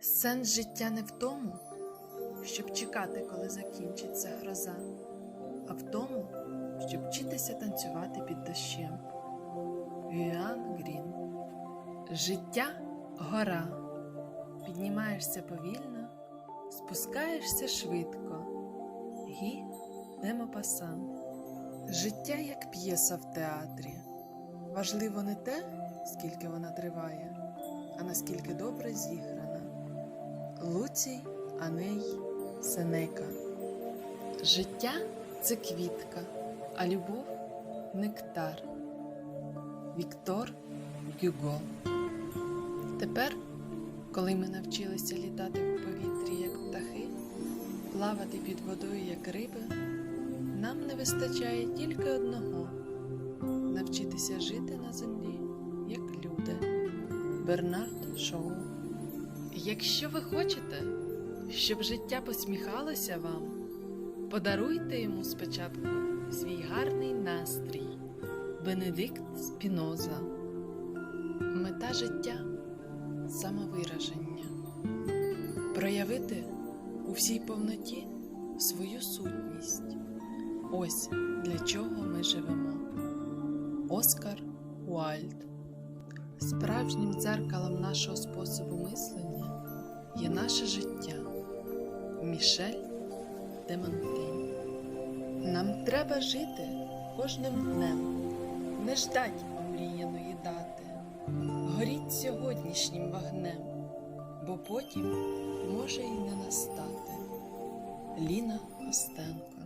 Сенс життя не в тому, щоб чекати, коли закінчиться гроза, а в тому, щоб вчитися танцювати під дощем. Юан Грін Життя гора. Піднімаєшся повільно, спускаєшся швидко. Гі де Мопасан. Життя як п'єса в театрі. Важливо не те, скільки вона триває, а наскільки добре зіграна. Луцій Аней Сенека. Життя це квітка, а любов нектар. Віктор Гюго. Тепер, коли ми навчилися літати в повітрі, як птахи, плавати під водою, як риби, нам не вистачає тільки одного навчитися жити на землі, як люди. Бернард Шоу. Якщо ви хочете, щоб життя посміхалося вам, подаруйте йому спочатку свій гарний настрій. Бенедикт Спіноза. Мета життя самовираження. Проявити у всій повноті свою сутність. Ось для чого ми живемо. Оскар Уальд. Справжнім дзеркалом нашого способу мислення є наше життя. Мішель Демонтень. Нам треба жити кожним днем, не ждать омріяної дати. Горіть сьогоднішнім вогнем, бо потім може й не настати. Ліна Костенко